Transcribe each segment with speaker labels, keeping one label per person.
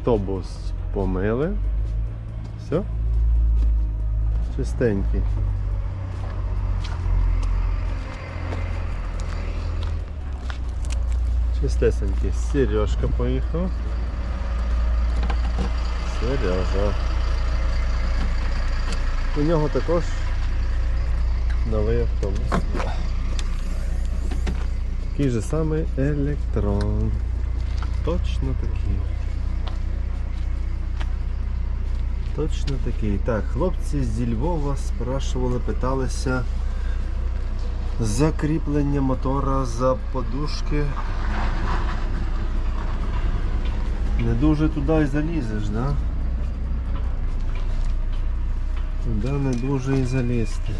Speaker 1: автобус помили. Все. Чистенький. Чистесенький. Сережка поїхав. Сережа. У нього також новий автобус. Такий же самий електрон. Точно такий. Точно такий. Так, хлопці зі Львова спрашували, питалися закріплення мотора за подушки. Не дуже туди і залізеш, да? Туди не дуже і залізти.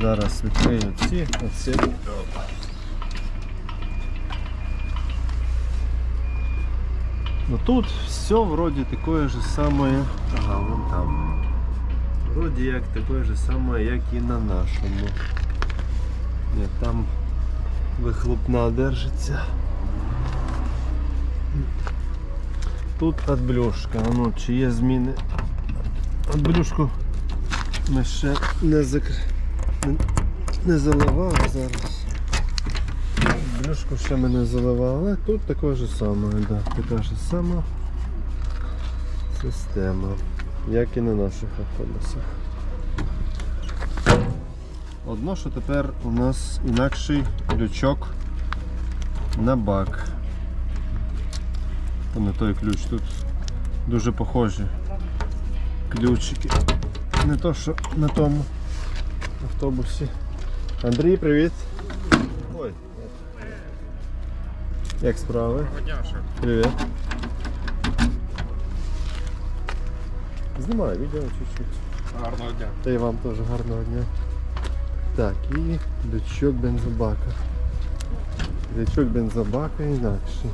Speaker 1: Зараз відкрию ці, оці. Опа. Ну тут все вроде такое же самое. Ага, вон там. Вроде як такое же самое, як і на нашому. Ні, там вихлопна держиться. Тут адблюшка. А ну, чи є зміни? Адблюшку ми ще не закр... не заливали зараз. Блюшку ще ми не заливали, тут ж саме, да, така ж сама система, як і на наших автобусах. Одно, що тепер у нас інакший лючок на бак. Та не той ключ, тут дуже похожі ключики. Не то, що на тому автобусі. Андрій, привіт! Як справи? Привіт. Знімаю відео чуть-чуть.
Speaker 2: Гарного дня.
Speaker 1: Та й вам теж гарного дня. Так, і лючок бензобака. Лючок бензобака інакший.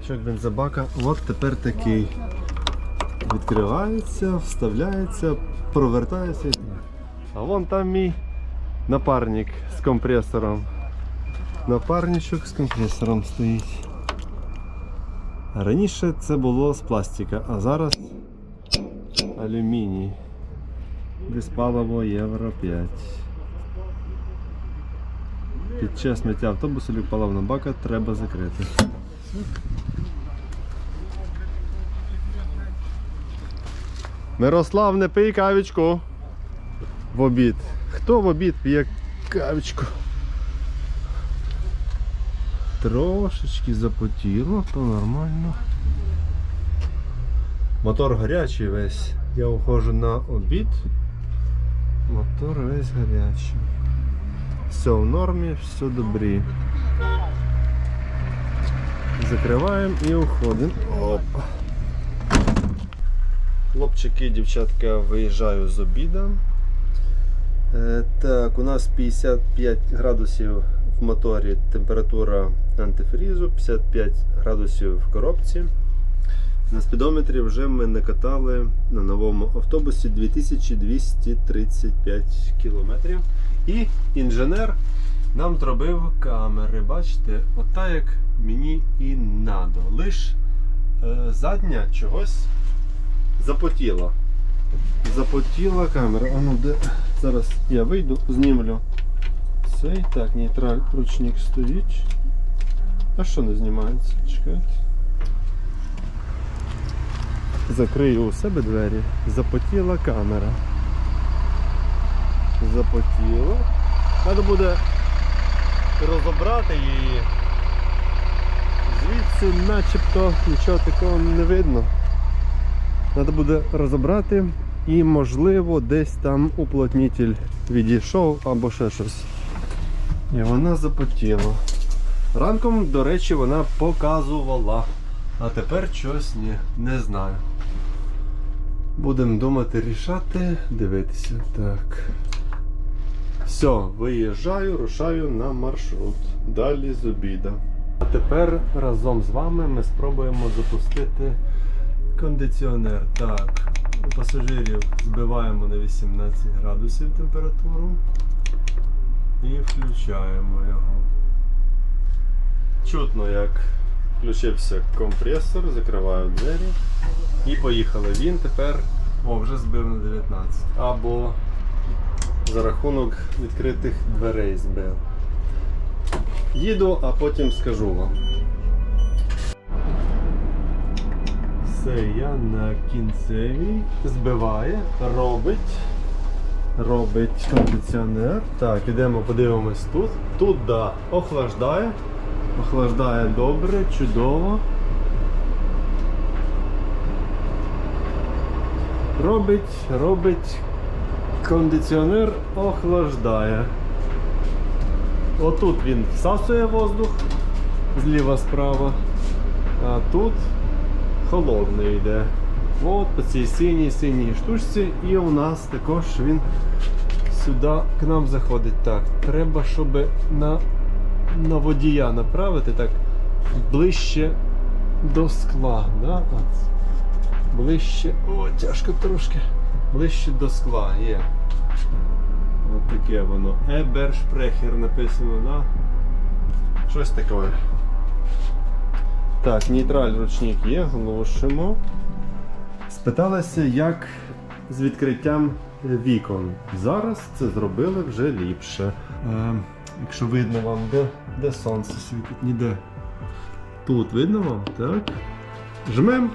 Speaker 1: Лючок бензобака от тепер такий. Відкривається, вставляється, провертається. А вон там мій напарник з компресором. Напарничок з компресором стоїть. Раніше це було з пластика, а зараз алюміній. Десь паливо євро 5. Під час миття автобусу люк паливного бака треба закрити. Мирослав, не пий кавічку в обід. Хто в обід п'є кавічку? Трошечки запотіло, то нормально. Мотор гарячий весь. Я уходжу на обід. Мотор весь гарячий. Все в нормі, все добрі. Закриваємо і уходимо. Опа. Хлопчики, дівчатка, виїжджаю з обіда. Е, Так, у нас 55 градусів в моторі температура антифрізу, 55 градусів в коробці. На спідометрі вже ми накатали на новому автобусі 2235 кілометрів. І інженер нам зробив камери. Бачите, ота як мені і надо. Лиш е, задня чогось запотіла. Запотіла камера. А ну де? Зараз я вийду, знімлю. Цей. Так, нейтраль ручник стоїть. А що не знімається? Чекайте. Закрию у себе двері. Запотіла камера. Запотіла. Треба буде розібрати її. Звідси начебто нічого такого не видно. Треба буде розібрати і можливо десь там уплотнитель відійшов або ще щось. І вона запотіла. Ранком, до речі, вона показувала. А тепер щось ні, не знаю. Будемо думати, рішати, дивитися. Так. Все, виїжджаю, рушаю на маршрут. Далі з обіда. А тепер разом з вами ми спробуємо запустити кондиціонер. Так, пасажирів збиваємо на 18 градусів температуру. І включаємо його. Чутно, як включився компресор, закриваю двері. І поїхали. Він тепер о, вже збив на 19. Або за рахунок відкритих дверей збив. Їду, а потім скажу вам. Все, я на кінцевій. Збиває, робить. Робить кондиціонер. Так, ідемо подивимось тут. Тут, да, охлаждає. Охлаждає добре, чудово. Робить, робить. Кондиціонер охлаждає. Отут він всасує воздух зліва справа, а тут холодний йде. От по цій синій синій штучці, і у нас також він сюди к нам заходить. Так, треба, щоб на, на водія направити так ближче до скла. Да? От. Ближче. О, тяжко трошки. Ближче до скла є. От таке воно. Ебершпрехер написано, да? Щось таке. Так, нейтраль ручник є, глушимо. Спиталися, як з відкриттям вікон. Зараз це зробили вже ліпше. Е, якщо видно вам, де, де сонце світить, ніде. Тут видно вам, так? Жмемо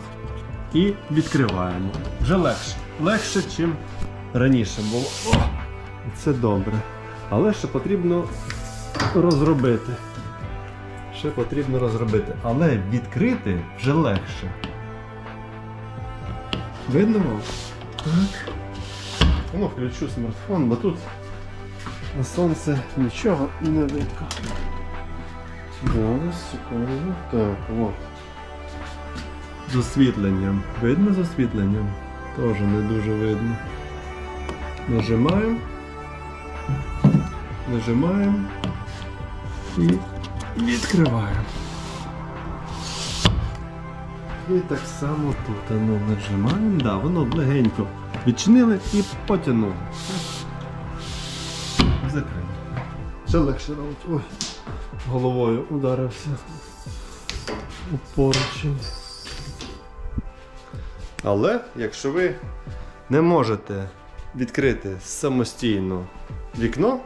Speaker 1: і відкриваємо. Вже легше. Легше, ніж раніше було. О, це добре. Але ще потрібно розробити. Ще потрібно розробити. Але відкрити вже легше. Видно вам? Так. Ну, включу смартфон, бо тут на сонце нічого не видно. Зараз, секунду. Так, от. З освітленням. Видно з освітленням? Теж не дуже видно. Нажимаємо. Нажимаємо і відкриваємо. І так само тут ну, нажимаємо. Да, воно легенько відчинили і потягнули. Закрили. Ще легше робить. Ой, головою ударився у поручень. Але якщо ви не можете відкрити самостійно вікно,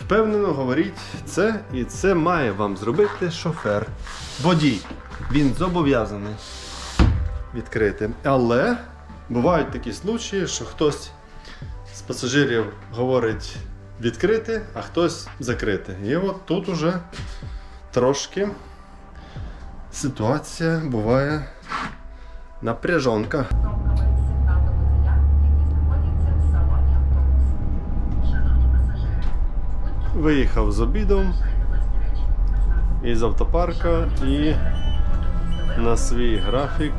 Speaker 1: впевнено говоріть це і це має вам зробити шофер. Водій. Він зобов'язаний відкрити. Але бувають такі случаї, що хтось з пасажирів говорить відкрити, а хтось закрити. І от тут уже трошки ситуація буває напряжонка.
Speaker 2: кнопками сигналу водія, які знаходяться в салоні автобуса. Шановні пасажири, будьте
Speaker 1: Виїхав з обідом із автопарка і на свій графік.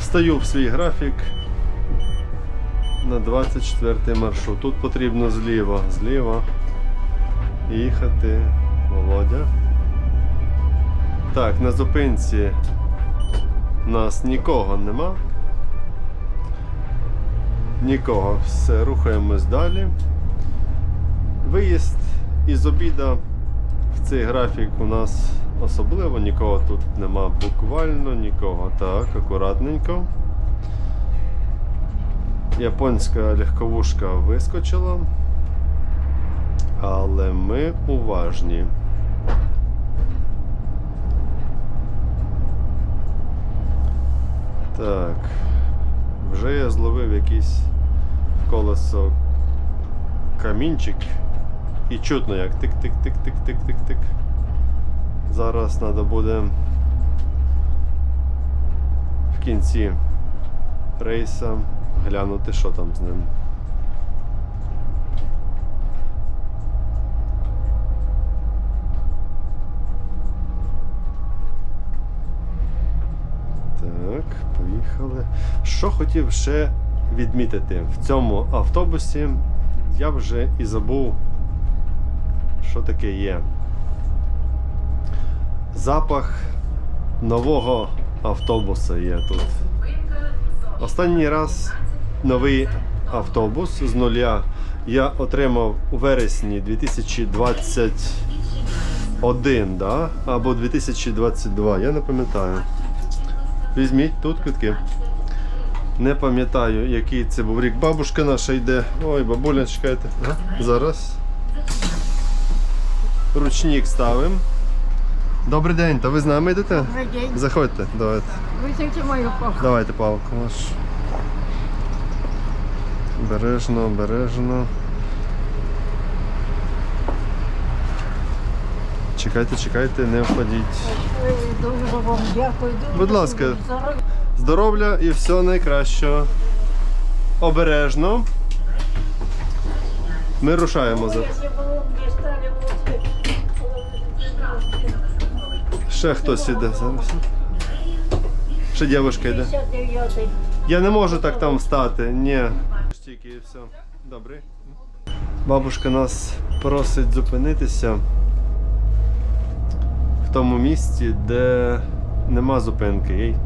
Speaker 1: Стаю в свій графік на 24 маршрут. Тут потрібно зліва, зліва їхати. Володя. Так, на зупинці нас нікого нема. Нікого. Все, рухаємось далі. Виїзд із обіда в цей графік у нас особливо нікого тут нема, буквально нікого. Так, акуратненько. Японська легковушка вискочила. Але ми уважні. Так. Вже я зловив якийсь колесо камінчик. І чутно як тик-тик-тик-тик-тик-тик-тик. Зараз треба буде в кінці рейса глянути, що там з ним. Так, поїхали. Що хотів ще відмітити в цьому автобусі, я вже і забув, що таке є. Запах нового автобуса є тут. Останній раз новий автобус з нуля я отримав у вересні 2021, да? або 2022, я не пам'ятаю. Візьміть тут квитки. Не пам'ятаю, який це був рік. Бабушка наша йде. Ой, бабуля, чекайте. Зараз. Ручник ставимо. Добрий день, та ви з нами йдете?
Speaker 3: Добрий день.
Speaker 1: Заходьте, давайте.
Speaker 3: Висуньте мою палку.
Speaker 1: Давайте палку ваш. Бережно, бережно. Чекайте, чекайте, не впадіть.
Speaker 3: Дуже вам дякую. Дуже
Speaker 1: Будь ласка.
Speaker 3: здоров'я.
Speaker 1: Здоров'я і все найкраще. Обережно. Ми рушаємо за.
Speaker 3: Якщо б ви мені стали лучше.
Speaker 1: Ще хтось іде зараз. Ще дівчинка йде. Я не можу так там встати. Ні. Тільки і все. Добре. Бабушка нас просить зупинитися в тому місці, де нема зупинки.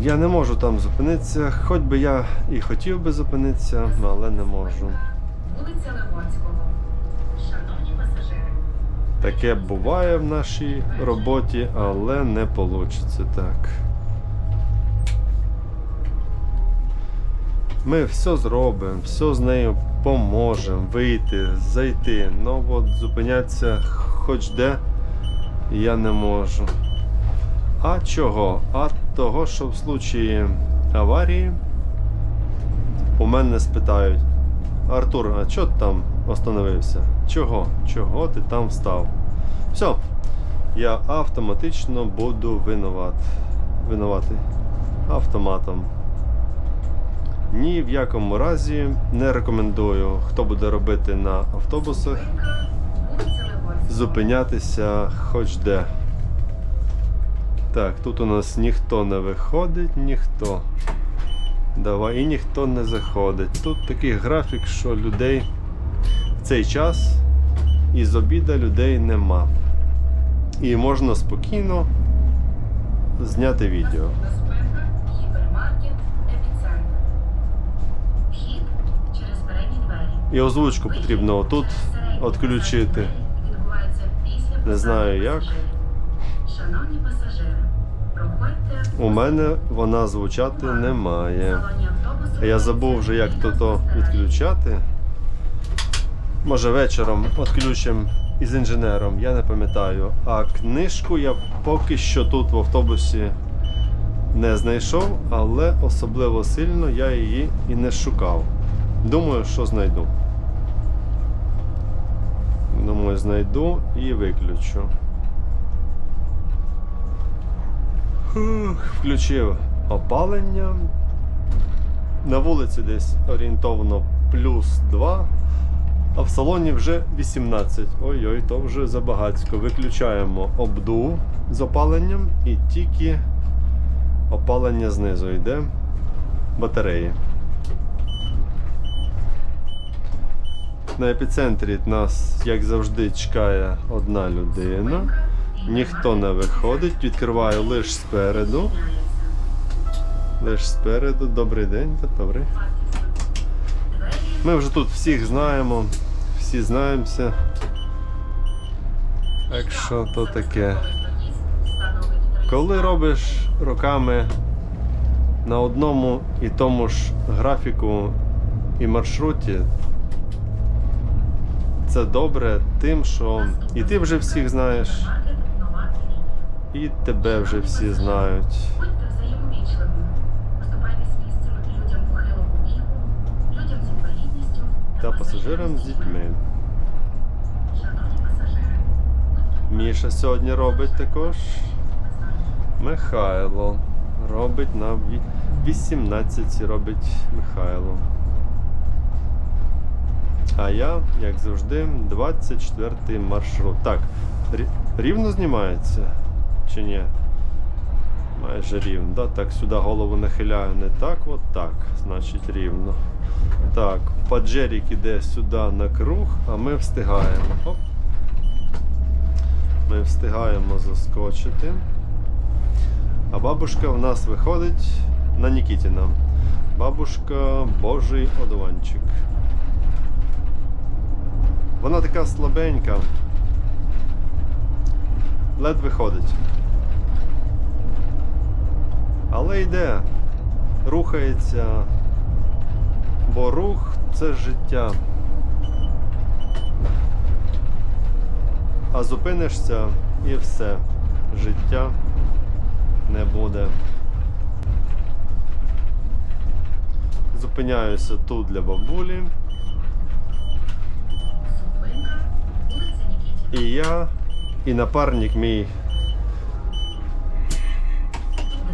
Speaker 1: Я не можу там зупинитися, хоч би я і хотів би зупинитися, але не можу.
Speaker 2: Вулиця Левоцького.
Speaker 1: Таке буває в нашій роботі, але не вийде так. Ми все зробимо, все з нею поможемо вийти, зайти. Ну от зупинятися хоч де я не можу. А чого? А того, що в случаї аварії у мене спитають, Артур, а чого ти там остановився? Чого? Чого ти там став? Все, я автоматично буду винуват. Винуватий. Автоматом. Ні в якому разі не рекомендую, хто буде робити на автобусах, зупинятися хоч де. Так, тут у нас ніхто не виходить, ніхто. Давай, і ніхто не заходить. Тут такий графік, що людей в цей час із обіда людей нема. І можна спокійно зняти відео. І озвучку потрібно отут відключити. Не знаю як.
Speaker 2: Шановні
Speaker 1: У мене вона звучати не має.
Speaker 2: в салоні автобусу.
Speaker 1: А я забув вже як то то відключати. Може вечором відключимо із інженером, я не пам'ятаю. А книжку я поки що тут в автобусі не знайшов, але особливо сильно я її і не шукав. Думаю, що знайду. Думаю, знайду і виключу. Включив опалення. На вулиці десь орієнтовно плюс 2, а в салоні вже 18. Ой-ой, то вже забагацько. Виключаємо обдув з опаленням і тільки опалення знизу йде батареї. На епіцентрі нас, як завжди, чекає одна людина. Ніхто не виходить, відкриваю лише спереду. Лише спереду. Добрий день, добрий. Ми вже тут всіх знаємо, всі знаємося. Так то таке. Коли робиш роками на одному і тому ж графіку і маршруті, це добре тим, що і ти вже всіх знаєш, і тебе вже всі знають.
Speaker 2: Будьте взаємовічливими. Поступайтесь місцем людям похилого віку, людям з інвалідністю
Speaker 1: Та пасажирам з дітьми.
Speaker 2: Шановні пасажири,
Speaker 1: Міша сьогодні робить також. Михайло. Робить на ві- 18 робить Михайло. А я, як завжди, 24 маршрут. Так, рівно знімається? Чи ні? Майже рівно. Да? Так, сюди голову нахиляю. Не так, от так. Значить рівно. Так, Паджерік іде сюди на круг, а ми встигаємо. Оп. Ми встигаємо заскочити. А бабушка в нас виходить на Нікітіна. Бабушка Божий одуванчик. Вона така слабенька. Ледве ходить. Але йде, рухається, бо рух це життя. А зупинишся і все. Життя не буде. Зупиняюся тут для бабулі. І я, і напарник мій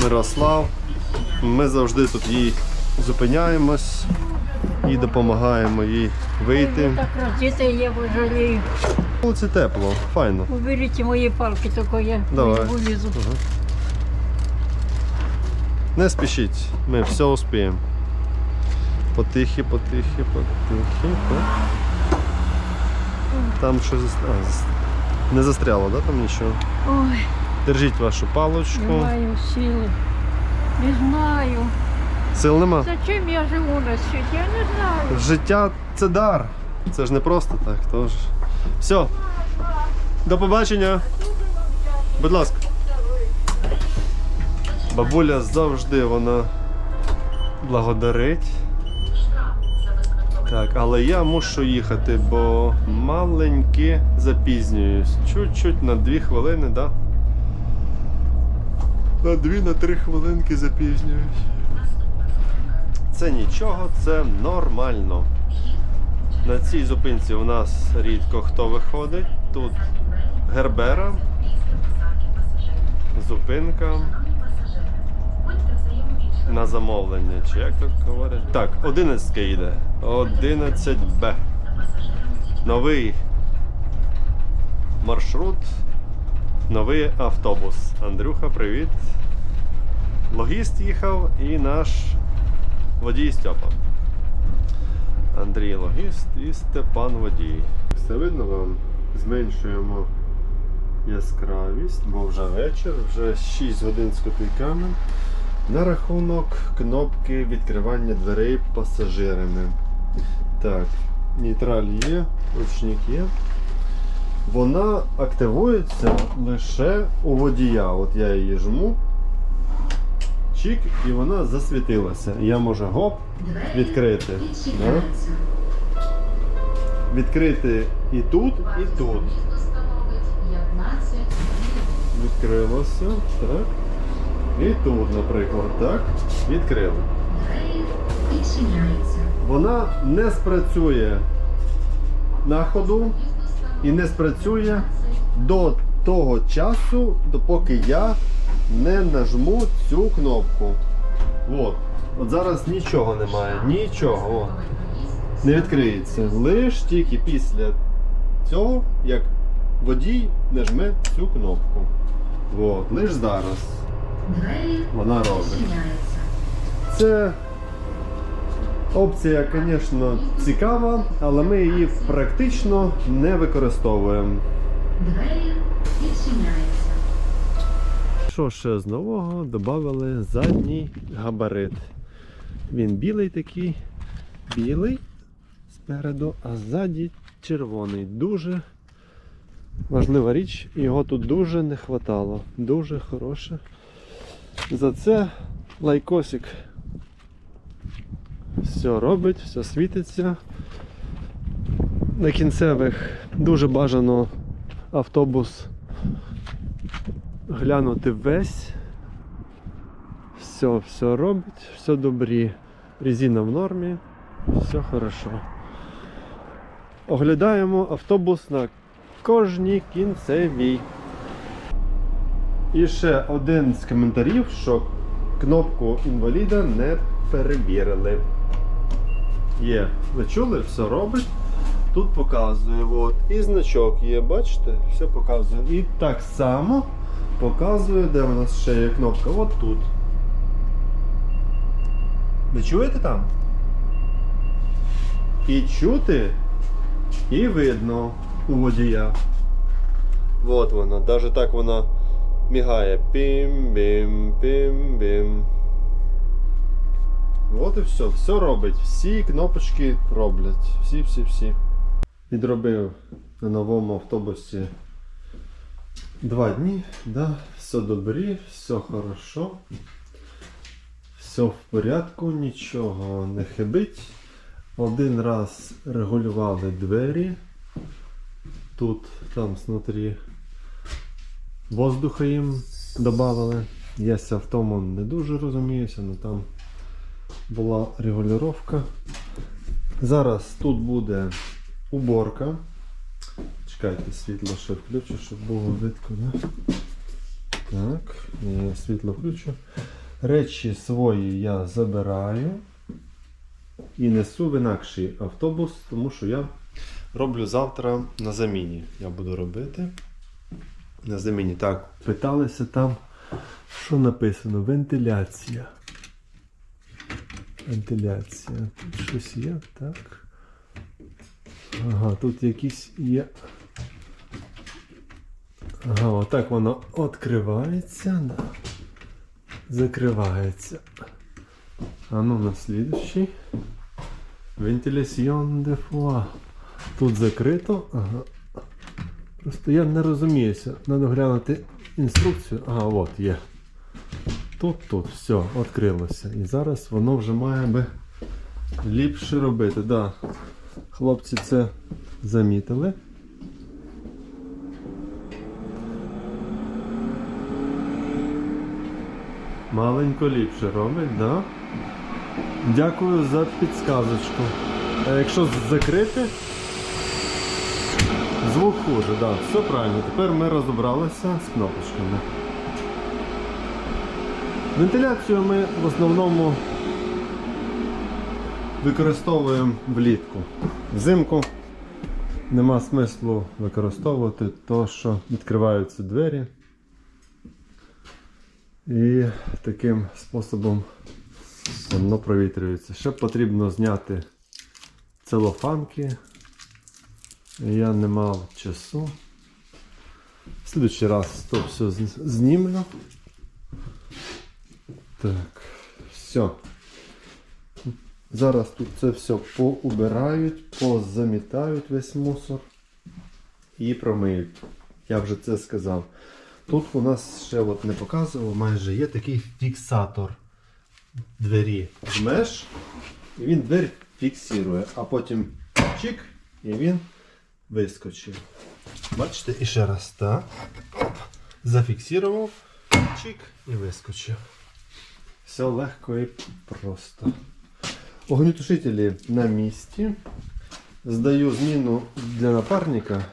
Speaker 1: Мирослав. Ми завжди тут їй зупиняємось і допомагаємо їй вийти.
Speaker 3: Так роздіти я жалію.
Speaker 1: Вулиці тепло, файно.
Speaker 3: Уберіть мої палки, тільки я
Speaker 1: Давай.
Speaker 3: вилізу.
Speaker 1: Не спішіть, ми все успіємо. Потихі, потихі, потихі. Там щось зас- а, не застряло, да, там нічого?
Speaker 3: Ой,
Speaker 1: Держіть вашу палочку.
Speaker 3: не маю сили. Не знаю.
Speaker 1: Сил нема.
Speaker 3: Зачем я живу на світі? Я не знаю.
Speaker 1: Життя це дар. Це ж не просто так. Тож. Все. До побачення. Будь ласка. Бабуля завжди вона благодарить.
Speaker 2: За
Speaker 1: Так, але я мушу їхати, бо маленьки запізнююсь. Чуть-чуть на дві хвилини, да? На дві, на три хвилинки запізнююсь. Це нічого, це нормально. На цій зупинці у нас рідко хто виходить. Тут Гербера, зупинка на замовлення. Чи як тут говорять? Так, 11 йде. 11Б. Новий маршрут, новий автобус. Андрюха, привіт. Логіст їхав і наш водій Степа. Андрій логіст і Степан водій. Все видно вам? Зменшуємо яскравість, бо вже вечір, вже 6 годин з копійками. На рахунок кнопки відкривання дверей пасажирами. Так, нейтраль є, ручник є. Вона активується лише у водія. От я її жму. Чик, і вона засвітилася. Я можу гоп відкрити. Да? Відкрити і тут, і тут.
Speaker 2: Місто становить 15
Speaker 1: Відкрилося. Так. І тут, наприклад, так. Відкрили. Вона не спрацює на ходу і не спрацює до того часу, допоки я не нажму цю кнопку. От. От зараз нічого немає. Нічого. От. Не відкриється. Лиш тільки після цього, як водій нажме цю кнопку. От. Лиш зараз вона робить. Це опція, звісно, цікава, але ми її практично не використовуємо.
Speaker 2: Двері відчиняються.
Speaker 1: Що ще з нового? Додали задній габарит. Він білий такий, білий спереду, а ззаді червоний. Дуже важлива річ, його тут дуже не хватало. Дуже хороше. За це лайкосик. Все робить, все світиться. На кінцевих дуже бажано автобус глянути весь. Все, все робить, все добрі. Резина в нормі, все хорошо. Оглядаємо автобус на кожній кінцевій. І ще один з коментарів, що кнопку інваліда не перевірили. Є, ви чули, все робить. Тут показує, от, і значок є, бачите, все показує. І так само показує, де у нас ще є кнопка. От тут. Ви чуєте там? І чути, і видно у водія. От вона, навіть так вона мігає. Пім-бім, пім-бім. От і все, все робить. Всі кнопочки роблять. Всі-всі-всі. Відробив на новому автобусі два дні. Да? Все добрі, все хорошо. Все в порядку, нічого не хибить. Один раз регулювали двері. Тут, там смотри, воздуха їм додавали. Я в тому не дуже розуміюся, але там була регулювання. Зараз тут буде уборка. Чекайте, світло ще включу, щоб було видко, да? Так, світло включу. Речі свої я забираю і несу в інакший автобус, тому що я роблю завтра на заміні. Я буду робити. На заміні. Так, питалися там, що написано? Вентиляція. Вентиляція. Тут щось є, так. Ага, тут якісь є. Ага, отак воно відкривається, да. закривається. А ну на слідущий. Вентиляціон де фуа. Тут закрито. Ага. Просто я не розуміюся. Треба глянути інструкцію. Ага, от є. Тут, тут, все, відкрилося. І зараз воно вже має би ліпше робити. Да. Хлопці це замітили. Маленько ліпше робить, да? Дякую за підсказочку. А якщо закрити, звук хуже, да, все правильно. Тепер ми розібралися з кнопочками. Вентиляцію ми в основному використовуємо влітку. Взимку нема смислу використовувати то, що відкриваються двері. І таким способом воно провітрюється. Ще потрібно зняти целофанки. Я не мав часу. В следующий раз то все знімлю. Так, все. Зараз тут це все поубирають, позамітають весь мусор і промиють. Я вже це сказав. Тут у нас ще от не показував, майже є такий фіксатор двері в меж. І він двері фіксує, а потім чик, і він вискочив. Бачите, і ще раз так. Зафіксував, чик і вискочив. Все легко і просто. Огнетушителі на місці. Здаю зміну для напарника.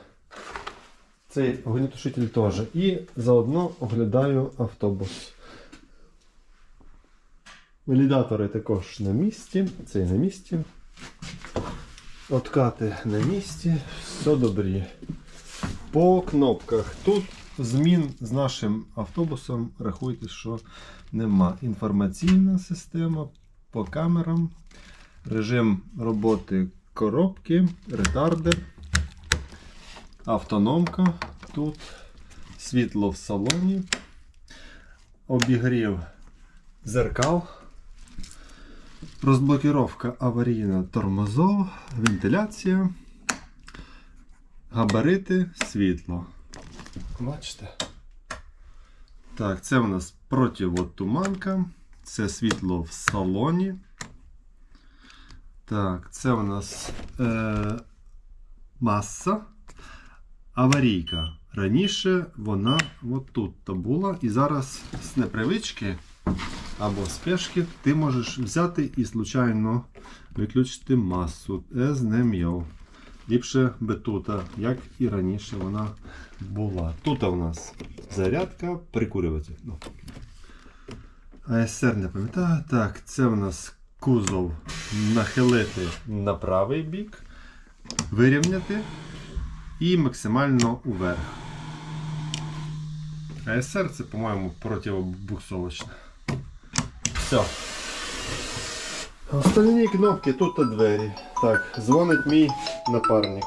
Speaker 1: Цей огнетушитель теж. І заодно оглядаю автобус. Валідатори також на місці. Цей на місці. Откати на місці. Все добрі. По кнопках. Тут змін з нашим автобусом рахуйте, що нема. Інформаційна система по камерам, режим роботи коробки, ретардер, автономка. Тут світло в салоні, обігрів зеркал, розблокіровка аварійна тормозов, вентиляція, габарити, світло. Бачите? Так, це у нас противотуманка. Це світло в салоні. Так, це у нас е, маса. Аварійка. Раніше вона от тут то була. І зараз з непривички або спешки ти можеш взяти і случайно виключити масу. Ним його. Ліпше би тут, як і раніше вона була. Тут у нас зарядка, прикурювати. Ну. АСР не пам'ятаю. Так, це у нас кузов нахилити на правий бік, вирівняти і максимально уверх. АСР це, по-моєму, противобуксовочне. Все. Остальні кнопки тут та двері. Так, дзвонить мій напарник.